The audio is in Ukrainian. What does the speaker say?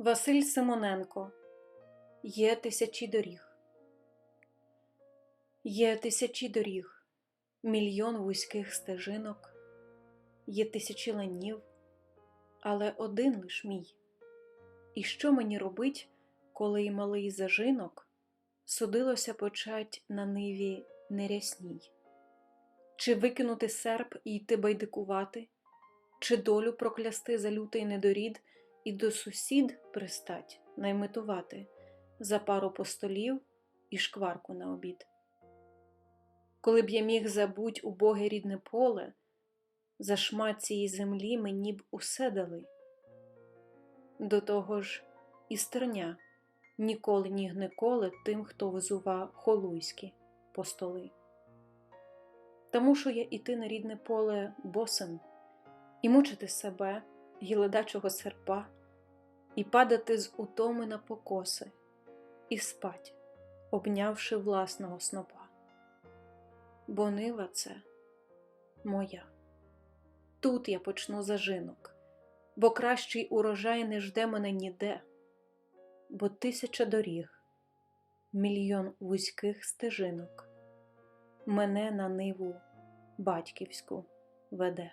Василь Симоненко Є тисячі доріг. Є тисячі доріг, мільйон вузьких стежинок, є тисячі ланів, але один лиш мій. І що мені робить, коли й малий зажинок судилося почать на ниві нерясній? Чи викинути серп і йти байдикувати, чи долю проклясти за лютий недорід і до сусід пристать наймитувати за пару постолів і шкварку на обід? Коли б я міг забуть убоге рідне поле, за шмат цієї землі мені б усе дали. До того ж, і стерня ніколи ні гниколи тим, хто визува холуйські по столи. Та мушу я іти на рідне поле босим, і мучити себе, й ледачого серпа, і падати з утоми на покоси, і спать, обнявши власного снопа. Бо нива це моя. Тут я почну зажинок, бо кращий урожай не жде мене ніде, бо тисяча доріг, мільйон вузьких стежинок мене на ниву батьківську веде.